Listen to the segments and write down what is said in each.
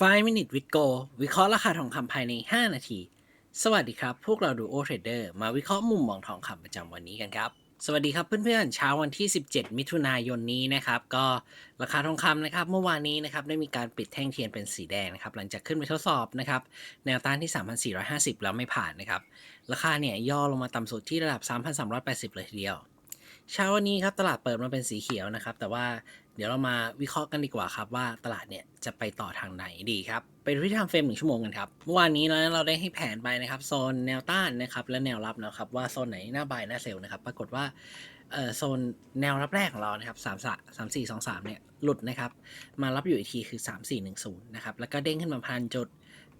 5 Minute with Go วิเคราะห์ราคาทองคำภายใน 5 นาที สวัสดีครับ พวกเราดูโอเทรดเดอร์มาวิเคราะห์มุมมองทองคำประจำวันนี้กันครับ สวัสดีครับเพื่อนๆเช้าวันที่ 17 มิถุนายนนี้นะครับ ก็ราคาทองคำนะครับ เมื่อวานนี้นะครับได้มีการปิดแท่งเทียนเป็นสีแดงนะครับ หลังจากขึ้นไปทดสอบนะครับแนวต้านที่ 3,450 แล้วไม่ผ่านนะครับ ราคาเนี่ยย่อลงมาต่ำสุดที่ระดับ 3,380 เลยทีเดียวเช้าวันนี้ครับตลาดเปิดมาเป็นสีเขียวนะครับ แต่ว่า เดี๋ยวเรามาวิเคราะห์กันดีกว่าครับว่าตลาดเนี่ยจะไปต่อทางไหนดีครับไปดูที่ทม์เฟรมหนึ่งชั่วโมงกันครับเมื่อวานนี้นะเราได้ให้แผนไปนะครับโซนแนวต้านนะครับและแนวรับนะครับว่าโซนไหนหน้าบายหน้าเซลนะครับ ปรากฏว่าโซนแนวรับแรกของเรานะครับสามสามสี่สองสามเนี่ยหลุดนะครับ มารับอยู่อีกทีคือ3410นะครับแล้วก็เด้งขึ้นมาพันจุด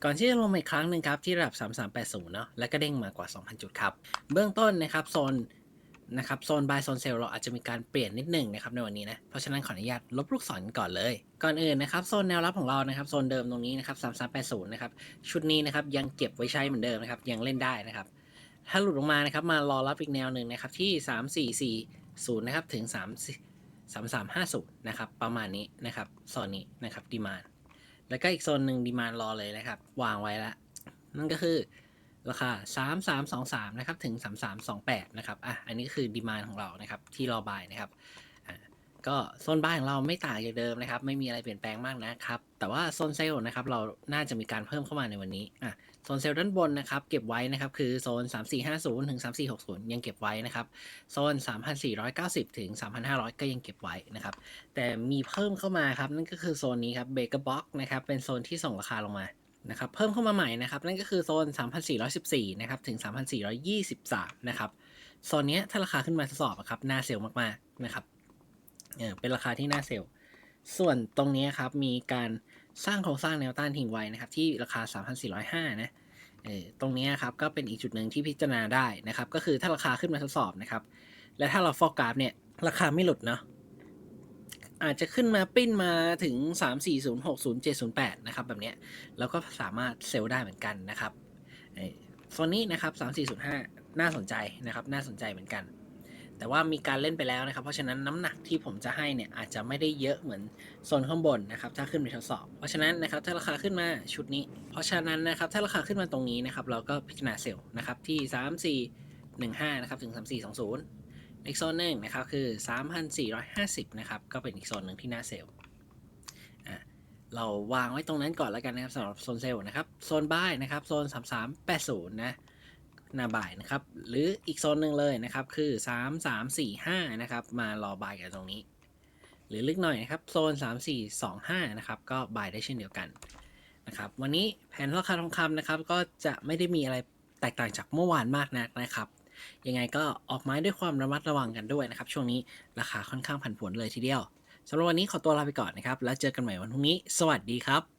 ก่อนที่จะลงอีกครั้งหนึ่งครับที่ระดับ 3380 เนาะแล้วก็เด้งมากว่า 2,000 จุดครับ เบื้องต้นนะครับโซน นะครับโซน buy โซน sell เราอาจจะมีการเปลี่ยนนิดหนึ่งนะครับในวันนี้นะเพราะฉะนั้นขออนุญาตลบลูกศรก่อนเลย ก่อนอื่นนะครับโซนแนวรับของเรานะครับโซนเดิมตรงนี้นะครับ3380นย์นะครับชุดนี้นะครับยังเก็บไว้ใช้เหมือนเดิมนะครับยังเล่นได้นะครับถ้าหลุดลงมานะครับมารอรับอีกแนวหนึ่งนะครับที่3440นย์นะครับถึง3 3350นะครับประมาณนี้นะครับโซนนี้นะครับดีมานแล้วก็อีกโซนหนึ่งดีมานรอเลยนะครับวางไว้แล้วนั่นก็คือ ราคา 3323 นะครับ ถึง 3328 นะครับ อะ อันนี้คือดีมานของเรานะครับ ที่รอบายนะครับ ก็โซนบ้านของเราไม่ต่างจากเดิมนะครับ ไม่มีอะไรเปลี่ยนแปลงมากนะครับ แต่ว่าโซนเซลล์นะครับ เราน่าจะมีการเพิ่มเข้ามาในวันนี้ อะ โซนเซลล์ด้านบนนะครับ เก็บไว้นะครับ คือโซน 3450 ถึง 3460 ยังเก็บไว้นะครับ โซน 3490 ถึง 3500 ก็ยังเก็บไว้นะครับ แต่มีเพิ่มเข้ามาครับ นั่นก็คือโซนนี้ครับ เบเกอร์บ็อกนะครับ เป็นโซนที่ส่งราคาลงมา นะครับเพิ่มเข้ามาใหม่นะครับนั่นก็คือโซน 3,414 นะครับถึง 3,423 นะครับโซนนี้ถ้าราคาขึ้นมาทดสอบอะครับน่าเซลล์มากๆนะครับเออเป็นราคาที่น่าเซลล์ส่วนตรงนี้ครับมีการสร้างโครงสร้างแนวต้านทิ้งไว้นะครับที่ราคา 3,405 นะเออตรงนี้ครับก็เป็นอีกจุดหนึ่งที่พิจารณาได้นะครับก็คือถ้าราคาขึ้นมาทดสอบนะครับและถ้าเราฟอกกราฟเนี่ยราคาไม่หลุดเนาะ อาจจะขึ้นมาปิ้นมาถึง 3 4 0 6 0 7 0 8 นะครับ แบบเนี้ยเราก็สามารถเซลล์ได้เหมือนกันนะครับเอ่อโซนนี้นะครับ 3 4 0 5 น่าสนใจนะครับ น่าสนใจเหมือนกัน แต่ว่ามีการเล่นไปแล้วนะครับ เพราะฉะนั้นน้ำหนักที่ผมจะให้เนี่ยอาจจะไม่ได้เยอะเหมือนโซนข้างบนนะครับ ถ้าขึ้นไปทดสอบ เพราะฉะนั้นนะครับ ถ้าราคาขึ้นมาชุดนี้ เพราะฉะนั้นนะครับ ถ้าราคาขึ้นมาตรงนี้นะครับ เราก็พิจารณาเซลล์นะครับที่ 3 4 1 5 นะครับ ถึง 3 4 2 0 อีกโซนหนึ่งนะครับคือ 3,450 นะครับ ก็เป็นอีกโซนหนึ่งที่น่าเซลล์อะเราวางไว้ตรงนั้นก่อนแล้วกันนะครับสำหรับโซนเซลล์นะครับ โซนบ้ายนะครับโซน 3380 นะหน้าบ่ายนะครับ หรืออีกโซนหนึ่งเลยนะครับ คือ 3345 นะครับ มารอบายกันตรงนี้ หรือลึกหน่อยนะครับ โซน 3425 นะครับ ก็บายได้เช่นเดียวกันนะครับ วันนี้แผนราคาทองคำนะครับ ก็จะไม่ได้มีอะไรแตกต่างจากเมื่อวานมากนักนะครับ ยังไงก็ออกไม้ด้วยความระมัดระวังกันด้วยนะครับ ช่วงนี้ราคาค่อนข้างผันผวนเลยทีเดียวสำหรับวันนี้ขอตัวลาไปก่อนนะครับ แล้วเจอกันใหม่วันพรุ่งนี้ สวัสดีครับ